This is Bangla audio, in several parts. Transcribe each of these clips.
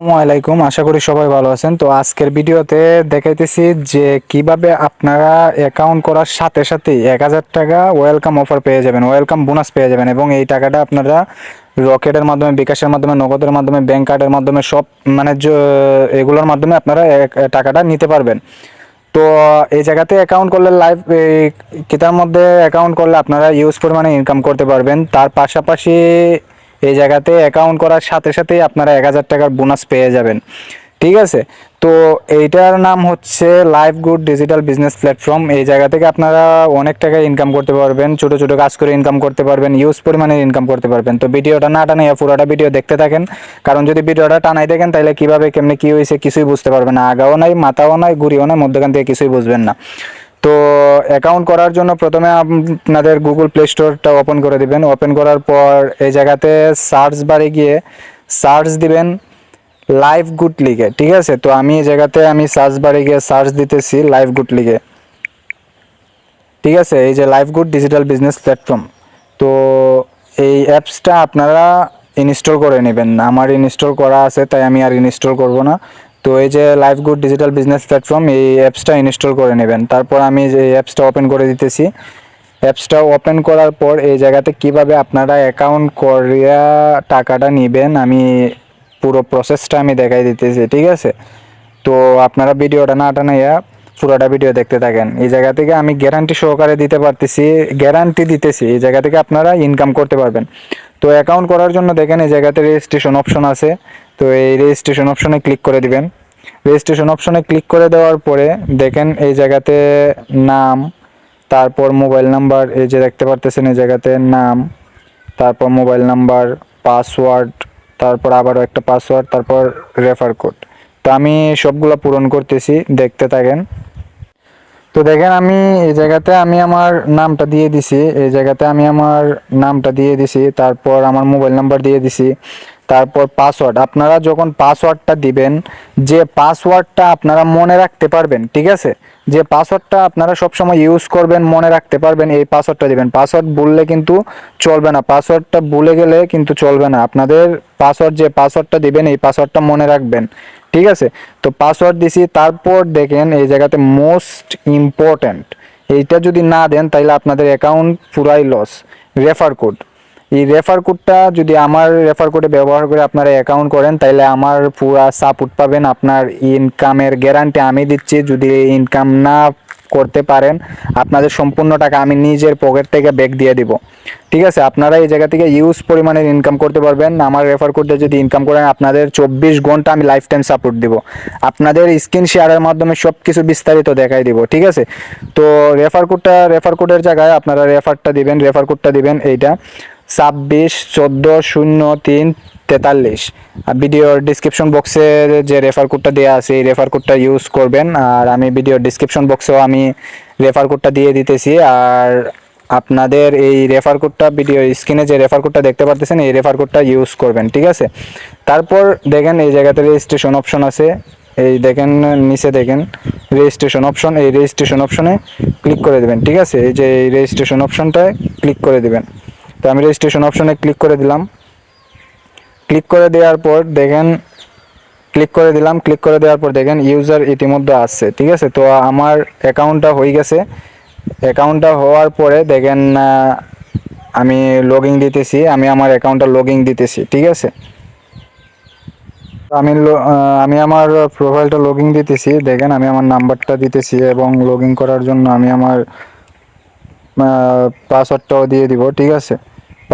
আসসালামাইকুম আশা করি সবাই ভালো আছেন। তো আজকের ভিডিওতে দেখাইতেছি যে কীভাবে আপনারা অ্যাকাউন্ট করার সাথে সাথেই এক হাজার টাকা ওয়েলকাম অফার পেয়ে যাবেন ওয়েলকাম বোনাস পেয়ে যাবেন এবং এই টাকাটা আপনারা রকেটের মাধ্যমে, বিকাশের মাধ্যমে, নগদের মাধ্যমে ব্যাঙ্ক কার্ডের মাধ্যমে, সব মানে এগুলোর মাধ্যমে আপনারা টাকাটা নিতে পারবেন। তো এই জায়গাতে অ্যাকাউন্ট করলে লাইভ কিতার মধ্যে অ্যাকাউন্ট করলে আপনারা ইউজ পরিমাণে ইনকাম করতে পারবেন। তার পাশাপাশি এই জায়গাতে অ্যাকাউন্ট করার সাথে সাথেই আপনারা এক হাজার টাকার বোনাস পেয়ে যাবেন। ঠিক আছে? তো এইটার নাম হচ্ছে Live Good digital business platform এই জায়গা থেকে আপনারা অনেক টাকা ইনকাম করতে পারবেন, ছোট ছোট কাজ করে ইনকাম করতে পারবেন ইউজ পরিমাণে ইনকাম করতে পারবেন। তো ভিডিওটা না টানাই পুরোটা ভিডিও দেখতে থাকেন। কারণ যদি ভিডিওটা টানাই দেখেন, তাহলে কীভাবে, কেমনি, কী হয়েছে কিছুই বুঝতে পারবেন না। আগাও নাই, মাথাও নাই গুড়িও নাই, মধ্যখান থেকে কিছুই বুঝবেন না। তো অ্যাকাউন্ট করার জন্য প্রথমে আপনাদের গুগল প্লে স্টোরটা ওপেন করে দিবেন। ওপেন করার পর এই জায়গাতে সার্চ বারে গিয়ে সার্চ দিবেন লাইভ গুড লিগে ঠিক আছে? তো আমি এই জায়গাতে আমি সার্চ বারে গিয়ে সার্চ দিতেছি লাইভ গুড লিগে ঠিক আছে? এই যে Live Good digital business platform তো এই অ্যাপসটা আপনারা ইনস্টল করে নেবেন আমার ইনস্টল করা আছে, তাই আমি আর ইনস্টল করব না। তো এই যে Live Good digital business platform এই অ্যাপসটা ইনস্টল করে নেবেন। তারপর আমি যে অ্যাপসটা ওপেন করে দিতেছি। অ্যাপসটা ওপেন করার পর এই জায়গাতে কীভাবে আপনারা অ্যাকাউন্ট করিয়া টাকাটা নেবেন, আমি পুরো প্রসেসটা আমি দেখাই দিতেছি, ঠিক আছে? তো আপনারা ভিডিওটা না টানাইয়া পুরোটা ভিডিও দেখতে থাকেন। এই জায়গা থেকে আমি গ্যারান্টি সহকারে দিতে পারতেছি গ্যারান্টি দিতেছি, এই জায়গা থেকে আপনারা ইনকাম করতে পারবেন। তো অ্যাকাউন্ট করার জন্য দেখেন এই জায়গাতে রেজিস্ট্রেশন অপশন আছে। তো এই রেজিস্ট্রেশন অপশনে ক্লিক করে দিবেন। রেজিস্ট্রেশন অপশনে ক্লিক করে দেওয়ার পরে দেখেন এই জায়গাতে নাম, তারপর মোবাইল নাম্বার এই যে দেখতে পারতেছেন এই জায়গাতে নাম, তারপর মোবাইল নাম্বার পাসওয়ার্ড তারপর আবারও একটা পাসওয়ার্ড তারপর রেফার কোড তো আমি সবগুলো পূরণ করতেছি, দেখতে থাকেন। তো দেখেন আমি এই জায়গাতে আমি আমার নামটা দিয়ে দিছি, এই জায়গাতে আমি আমার নামটা দিয়ে দিছি, তারপর আমার মোবাইল নাম্বার দিয়ে দিছি। তারপর পাসওয়ার্ড আপনারা যখন পাসওয়ার্ডটা দিবেন, যে পাসওয়ার্ডটা আপনারা মনে রাখতে পারবেন, ঠিক আছে? যে পাসওয়ার্ডটা আপনারা সবসময় ইউজ করবেন, মনে রাখতে পারবেন, এই পাসওয়ার্ডটা দিবেন। পাসওয়ার্ড ভুললে কিন্তু চলবে না। পাসওয়ার্ডটা ভুলে গেলে কিন্তু চলবে না। আপনাদের পাসওয়ার্ড যে পাসওয়ার্ডটা দিবেন, এই পাসওয়ার্ডটা মনে রাখবেন, ঠিক আছে? তো পাসওয়ার্ড দিছি, তারপর দেখেন এই জায়গাতে মোস্ট ইম্পর্ট্যান্ট এইটা যদি না দেন তাহলে আপনাদের অ্যাকাউন্ট পুরাই লস রেফার কোড এই রেফার কোডটা যদি আমার রেফার কোডে ব্যবহার করে আপনারা অ্যাকাউন্ট করেন তাহলে আমার পুরা সাপোর্ট পাবেন। আপনার ইনকামের গ্যারান্টি আমি দিচ্ছি। যদি ইনকাম না করতে পারেন, আপনাদের সম্পূর্ণ টাকা আমি নিজের পকেট থেকে ব্যাক দিয়ে দিব। ঠিক আছে? আপনারা এই জায়গা থেকে ইউজ পরিমাণের ইনকাম করতে পারবেন। আমার রেফার কোডে যদি ইনকাম করেন, আপনাদের চব্বিশ ঘণ্টা আমি লাইফ টাইম সাপোর্ট দিব। আপনাদের স্ক্রিন শেয়ারের মাধ্যমে সব কিছু বিস্তারিত দেখাই দিব। ঠিক আছে? তো রেফার কোডটা রেফার কোডের জায়গায় আপনারা রেফারটা দিবেন রেফার কোডটা দিবেন এইটা। ছাব্বিশ, চোদ্দ, শূন্য, তিন, তেতাল্লিশ। আর ভিডিওর ডিসক্রিপশন বক্সের যে রেফার কোডটা দেওয়া আছে, এই রেফার কোডটা ইউজ করবেন। আর আমি ভিডিওর ডিসক্রিপশন বক্সেও আমি রেফার কোডটা দিয়ে দিতেছি। আর আপনাদের এই রেফার কোডটা ভিডিও স্ক্রিনে যে রেফার কোডটা দেখতে পারতেছেন, এই রেফার কোডটা ইউজ করবেন, ঠিক আছে? তারপর দেখেন, এই জায়গাতে রেজিস্ট্রেশন অপশন আছে। এই দেখেন, নিচে দেখেন রেজিস্ট্রেশন অপশন এই রেজিস্ট্রেশন অপশনে ক্লিক করে দেবেন, ঠিক আছে? এই যে এই রেজিস্ট্রেশন অপশনটায় ক্লিক করে দেবেন। তো আমি রেজিস্ট্রেশন অপশনে ক্লিক করে দিলাম। ক্লিক করে দেওয়ার পর দেখেন ক্লিক করে দিলাম ক্লিক করে দেওয়ার পর দেখেন ইউজার ইতিমধ্যে আসছে ঠিক আছে? তো আমার অ্যাকাউন্টটা হয়ে গেছে। অ্যাকাউন্টটা হওয়ার পরে দেখেন আমি লগইন দিতেছি, আমি আমার অ্যাকাউন্টটা লগইন দিতেছি, ঠিক আছে? আমি আমি আমার প্রোফাইলটা লগইন দিতেছি, দেখেন আমি আমার নাম্বারটা দিতেছি এবং লগইন করার জন্য আমি আমার পাসওয়ার্ডটাও দিয়ে দিব, ঠিক আছে?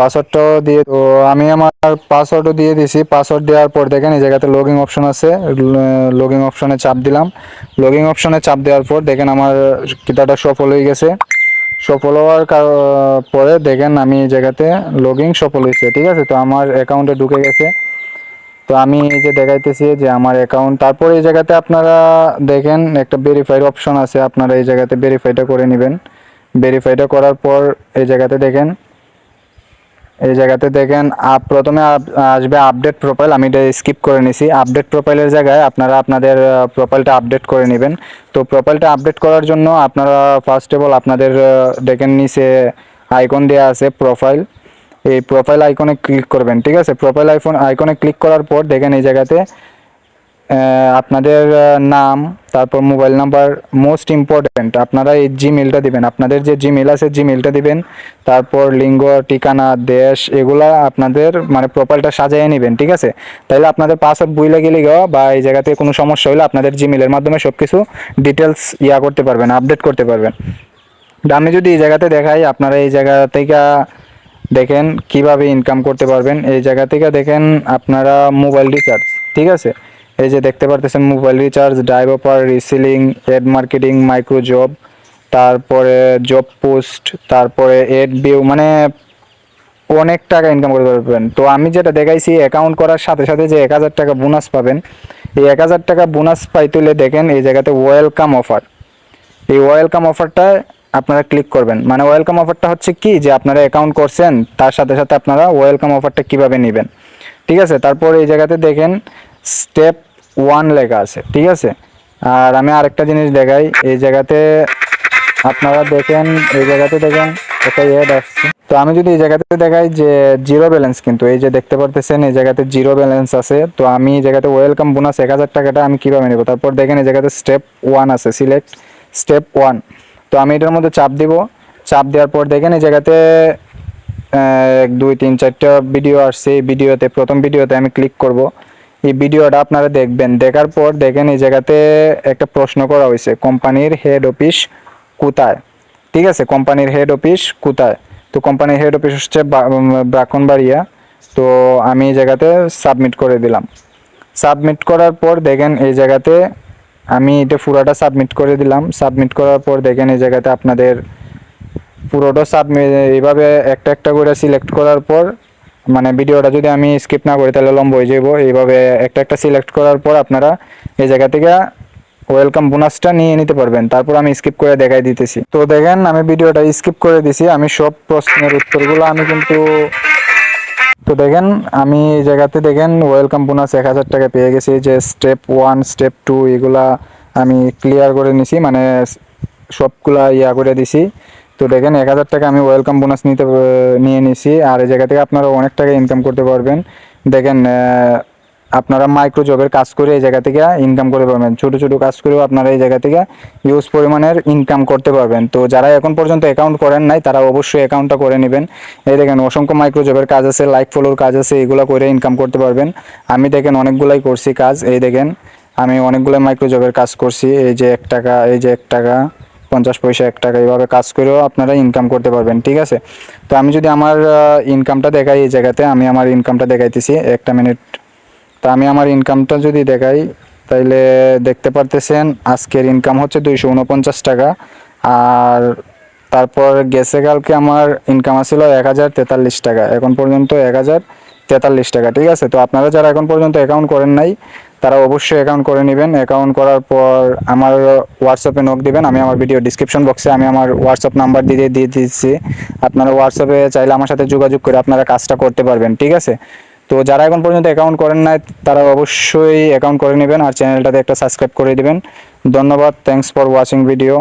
পাসওয়ার্ডটাও দিয়ে তো আমি আমার পাসওয়ার্ডও দিয়ে দিছি। পাসওয়ার্ড দেওয়ার পর দেখেন এই জায়গাতে লগইন অপশন আছে। লগইন অপশনে চাপ দিলাম। লগইন অপশনে চাপ দেওয়ার পর দেখেন আমার কিতাটা সফল হয়ে গেছে। সফল হওয়ার পরে দেখেন আমি এই জায়গাতে লগইন সফল হয়েছে, ঠিক আছে? তো আমার অ্যাকাউন্টে ঢুকে গেছে। তো আমি এই যে দেখাইতেছি যে আমার অ্যাকাউন্ট তারপর এই জায়গাতে আপনারা দেখেন একটা ভেরিফাইড অপশন আছে। আপনারা এই জায়গাতে ভেরিফাইটা করে নেবেন। ভেরিফাইটা করার পর এই জায়গাতে দেখেন এই জায়গাতে দেখেন, আপ প্রথমে আসবে আপডেট প্রোফাইল আমি এটা স্কিপ করে নিছি। আপডেট প্রোফাইলের জায়গায় আপনারা আপনাদের প্রোফাইলটা আপডেট করে নেবেন। তো প্রোফাইলটা আপডেট করার জন্য আপনারা ফার্স্ট অফ অল আপনাদের দেখেন নিচে আইকন দেওয়া আছে প্রোফাইল এই প্রোফাইল আইকনে ক্লিক করবেন, ঠিক আছে? প্রোফাইল আইফোন আইকনে ক্লিক করার পর দেখেন এই জায়গাতে আপনাদের নাম তারপর মোবাইল নাম্বার মোস্ট ইম্পর্ট্যান্ট, আপনারা এই জিমেলটা দিবেন। আপনাদের যে জিমেল আছে জিমেলটা দিবেন। তারপর লিঙ্গ, ঠিকানা, দেশ, এগুলা আপনাদের মানে প্রোফাইলটা সাজিয়ে নেবেন, ঠিক আছে? তাহলে আপনাদের পাসওয়ার্ড বইলে গেলে গিয়েও বা এই জায়গাতে কোনো সমস্যা হলে আপনাদের জিমেলের মাধ্যমে সব কিছু ডিটেলস ইয়া করতে পারবেন আপডেট করতে পারবেন। আমি যদি এই জায়গাতে দেখাই, আপনারা এই জায়গা থেকে দেখেন কীভাবে ইনকাম করতে পারবেন। এই জায়গা থেকে দেখেন আপনারা মোবাইল রিচার্জ ঠিক আছে? এই যে দেখতে পারতেছেন mobile recharge drive offer reselling ad marketing micro job তারপরে জব পোস্ট তারপরে এড ভিউ মানে অনেক টাকা ইনকাম করতে পারবেন তো আমি যেটা দেখাইছি অ্যাকাউন্ট করার সাথে সাথে যে এক হাজার টাকা বোনাস পাবেন, এই এক হাজার টাকা বোনাস পাইতে হলে দেখেন এই জায়গাতে ওয়েলকাম অফার এই ওয়েলকাম অফারটা আপনারা ক্লিক করবেন। মানে ওয়েলকাম অফারটা হচ্ছে কি? যে আপনারা অ্যাকাউন্ট করছেন, তার সাথে সাথে আপনারা ওয়েলকাম অফারটা কীভাবে নেবেন। ঠিক আছে? তারপর এই জায়গাতে দেখেন স্টেপ ওয়ান লেখা আছে, ঠিক আছে? আর আমি আরেকটা জিনিস দেখাই, এই জায়গাতে আপনারা দেখেন, এই জায়গাতে দেখেন, একটা এড আসছে। তো আমি যদি এই জায়গাতে দেখাই যে জিরো ব্যালেন্স কিন্তু, এই যে দেখতে পারতেছেন, এই জায়গাতে জিরো ব্যালেন্স আছে। তো আমি এই জায়গাতে ওয়েলকাম বোনাস এক হাজার টাকাটা আমি কীভাবে নেব? তারপর দেখেন এই জায়গাতে স্টেপ ওয়ান আছে সিলেক্ট স্টেপ ওয়ান তো আমি এটার মধ্যে চাপ দিব। চাপ দেওয়ার পর দেখেন এই জায়গাতে এক, দুই, তিন, চারটা ভিডিও আসছে। এই ভিডিওতে প্রথম ভিডিওতে আমি ক্লিক করব। এই ভিডিওটা আপনারা দেখবেন। দেখার পর দেখেন এই জায়গাতে একটা প্রশ্ন করা হয়েছে কোম্পানির হেড অফিস কোথায়? ঠিক আছে কোম্পানির হেড অফিস কোথায়? তো কোম্পানির হেড অফিস হচ্ছে বা- উম, ব্রাহ্মণবাড়িয়া তো আমি এই জায়গাতে সাবমিট করে দিলাম। সাবমিট করার পর দেখেন এই জায়গাতে আমি এটা পুরোটা সাবমিট করে দিলাম। সাবমিট করার পর দেখেন এই জায়গাতে আপনাদের পুরোটা সাবমিট এইভাবে একটা একটা করে সিলেক্ট করার পর মানে ভিডিওটা যদি আমি স্কিপ না করি, তাহলে লম্ব হয়ে যাব এইভাবে একটা একটা সিলেক্ট করার পর আপনারা এই জায়গা থেকে ওয়েলকাম বোনাসটা নিয়ে নিতে পারবেন। তারপর আমি স্কিপ করে দেখাই দিতেছি। তো দেখেন, আমি ভিডিওটা স্কিপ করে দিছি। আমি সব প্রশ্নের উত্তরগুলো আমি কিন্তু তো দেখেন, আমি এই জায়গাতে দেখেন ওয়েলকাম বোনাস এক হাজার টাকা পেয়ে গেছি। যে স্টেপ ওয়ান স্টেপ টু এগুলা আমি ক্লিয়ার করে নিছি। মানে সবগুলা ইয়া করে দিছি। তো দেখেন, এক হাজার টাকা আমি ওয়েলকাম বোনাস নিতে নিয়ে নিছি। আর এই জায়গা থেকে আপনারা অনেক টাকা ইনকাম করতে পারবেন। দেখেন আপনারা মাইক্রো জবের কাজ করে এই জায়গা থেকে ইনকাম করতে পারবেন। ছোট ছোট কাজ করেও আপনারা এই জায়গা থেকে ইউজ পরিমাণের ইনকাম করতে পারবেন। তো যারা এখন পর্যন্ত অ্যাকাউন্ট করেন নাই, তারা অবশ্যই অ্যাকাউন্টটা করে নেবেন। এই দেখেন, অসংখ্য মাইক্রো জবের কাজ আছে লাইক ফলোর কাজ আছে, এগুলো করে ইনকাম করতে পারবেন। আমি দেখেন, অনেকগুলাই করছি কাজ। এই দেখেন, আমি অনেকগুলো মাইক্রো জবের কাজ করছি। এই যে এক টাকা, এই যে এক টাকা। পঞ্চাশ পয়সা এক টাকা এইভাবে কাজ করেও আপনারা ইনকাম করতে পারবেন, ঠিক আছে? তো আমি যদি আমার ইনকামটা দেখাই এই জায়গাতে, আমি আমার ইনকামটা দেখাইতেছি, একটা মিনিট তা আমি আমার ইনকামটা যদি দেখাই, তাইলে দেখতে পারতেছেন আজকের ইনকাম হচ্ছে দুইশো উনপঞ্চাশ টাকা, আর তারপর গেছে কালকে আমার ইনকাম আসছিল এক হাজার তেতাল্লিশ টাকা, এখন পর্যন্ত এক হাজার তেতাল্লিশ টাকা, ঠিক আছে? তো আপনারা যারা এখন পর্যন্ত অ্যাকাউন্ট করেন নাই তারা অবশ্যই অ্যাকাউন্ট করে নেবেন। অ্যাকাউন্ট করার পর আমার হোয়াটসঅ্যাপে নোট দিবেন, আমি আমার ভিডিও ডিসক্রিপশন বক্সে আমি আমার হোয়াটসঅ্যাপ নাম্বার দিয়ে দিয়ে দিচ্ছি। আপনারা হোয়াটসঅ্যাপে চাইলে আমার সাথে যোগাযোগ করে আপনারা কাজটা করতে পারবেন, ঠিক আছে? তো যারা এখন পর্যন্ত অ্যাকাউন্ট করেন নাই, তারা অবশ্যই অ্যাকাউন্ট করে নেবেন আর চ্যানেলটাতে একটা সাবস্ক্রাইব করে দেবেন। ধন্যবাদ থ্যাংকস ফর ওয়াচিং ভিডিও